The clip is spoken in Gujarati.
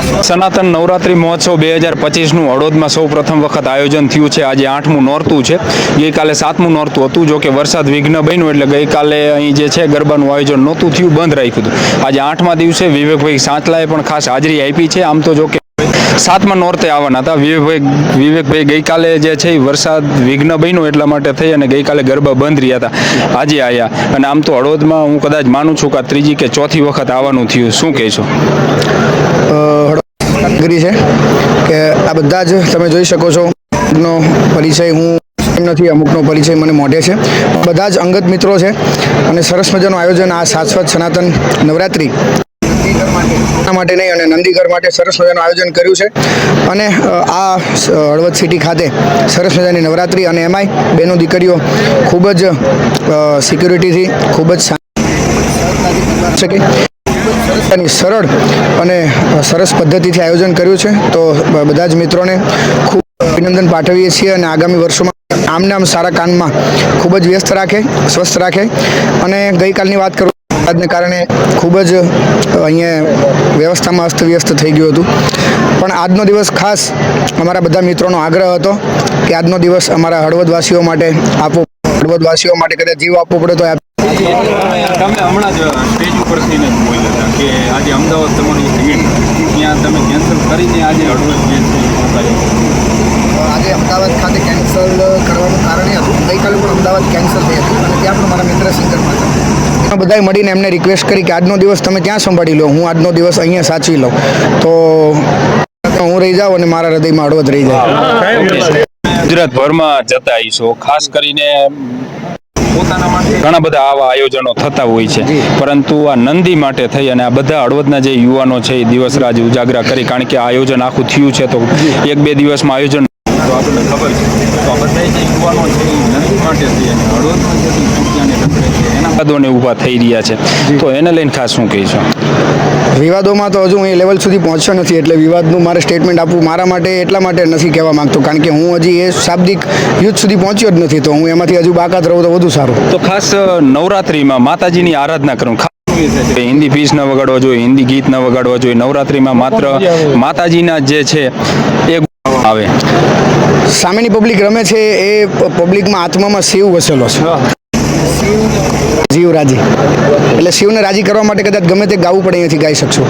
સનાતન નવરાત્રિ મહોત્સવ બે હજાર પચીસનું હળોદમાં સૌ પ્રથમ વખત આયોજન થયું છે. આજે આઠમું નોરતું છે. ગઈકાલે સાતમું નોરતું હતું જો કે વરસાદ વિઘ્ન બન્યું એટલે ગઈકાલે અહીં જે છે ગરબાનું આયોજન નહોતું થયું, બંધ રાખ્યું હતું. આજે આઠમા દિવસે વિવેકભાઈ સાંચલાએ પણ ખાસ હાજરી આપી છે. આમ તો જો કે સાતમા નોરતે આવવાના હતા. વિવેકભાઈ વિવેકભાઈ ગઈકાલે જે છે એ વરસાદ વિઘ્ન બન્યું એટલા માટે થઈ અને ગઈકાલે ગરબા બંધ રહ્યા હતા. આજે આવ્યા અને આમ તો હળવદમાં હું કદાચ માનું છું કે આ ત્રીજી કે ચોથી વખત આવવાનું થયું. શું કહેશો? કરી છે કે આ બધા જ તમે જોઈ શકો છો. નો પરિચય હું નથી, અમુકનો પરિચય મને મોઢે છે. બધા જ અંગત મિત્રો છે. અને સરસ મજાનું આયોજન આ શાશ્વત સનાતન નવરાત્રિ એના માટે નહીં, અને નંદીઘર માટે સરસ મજાનું આયોજન કર્યું છે. અને આ હળવદ સિટી ખાતે સરસ મજાની નવરાત્રિ અને એમાંય બેનો દીકરીઓ ખૂબ જ સિક્યુરિટીથી ખૂબ જ શકે. સરળ અને સરસ પદ્ધતિથી આયોજન કર્યું છે. તો બધા જ મિત્રોને ખૂબ અભિનંદન પાઠવીએ છીએ અને આગામી વર્ષોમાં આમને આમ સારા કામમાં ખૂબ જ વ્યસ્ત રાખે, સ્વસ્થ રાખે. અને ગઈકાલની વાત કરું વરસાદને કારણે ખૂબ જ અહીંયા વ્યવસ્થામાં અસ્તવ્યસ્ત થઈ ગયું હતું. પણ આજનો દિવસ ખાસ અમારા બધા મિત્રોનો આગ્રહ હતો કે આજનો દિવસ અમારા હળવદવાસીઓ માટે આપો હળવદવાસીઓ માટે કદાચ જીવ આપવો પડે તો આપ તમે હમણાં જ સ્ટેજ ઉપરથી જ બોલ્યા હતા કે આજે અમદાવાદ તમારી ટિકિટ ત્યાં તમે કેન્સલ કરીને આજે હળવદ જે છે એ પહોંચાડી. આજે અમદાવાદ ખાતે કેન્સલ કરવાનું કારણ એ હતું. ગઈકાલે પણ અમદાવાદ કેન્સલ થઈ હતી અને ત્યાં પણ મારા મિત્ર સિંગર હતા. બધાએ મળીને એમને રિક્વેસ્ટ કરી કે આજનો દિવસ તમે ત્યાં સંભાળી લો? હું આજનો દિવસ અહીંયા સાચવી લઉં. તો હું રહી જાઉં અને મારા હૃદયમાં હળવદ રહી જાય. ગુજરાતભરમાં જતા આવીશું. ખાસ કરીને ઘણા બધા આવા આયોજનો થતા હોય છે. પરંતુ આ નંદી માટે થઈ અને આ બધા હળવદના જે યુવાનો છે એ દિવસ રાજ ઉજાગરા કરી કારણ કે આ આયોજન આખું થયું છે. તો એક બે દિવસમાં આયોજન તો આપણને ખબર છે. તો આ બધા જે યુવાનો છે એ નંદી માટે થઈ અને જે તંત્ર પદોને ઊભા થઈ રહ્યા છે. તો એને લઈને ખાસ શું કહીશો? વિવાદોમાં તો હજુ હું એ લેવલ સુધી પહોંચ્યો નથી એટલે વિવાદનું મારે સ્ટેટમેન્ટ આપવું મારા માટે એટલા માટે નથી કહેવા માંગતો કારણ કે હું હજી એ શાબ્દિક યુદ્ધ સુધી પહોંચ્યો જ નથી તો હું એમાંથી હજુ બાકાત રહું તો વધુ સારું. તો ખાસ નવરાત્રિમાં માતાજીની આરાધના કરું. હિન્દી પીસ ન વગાડવા જોઈએ હિન્દી ગીત ન વગાડવા જોઈએ. નવરાત્રિમાં માત્ર માતાજીના જે છે એ આવે. સામેની પબ્લિક રમે છે એ પબ્લિકમાં આત્મામાં શિવ વસેલો છે. જીવ રાજી. એટલે શિવને રાજી કરવા માટે કદાચ ગમે તે ગાવું પડે અહીંયાથી ગાઈ શકશો.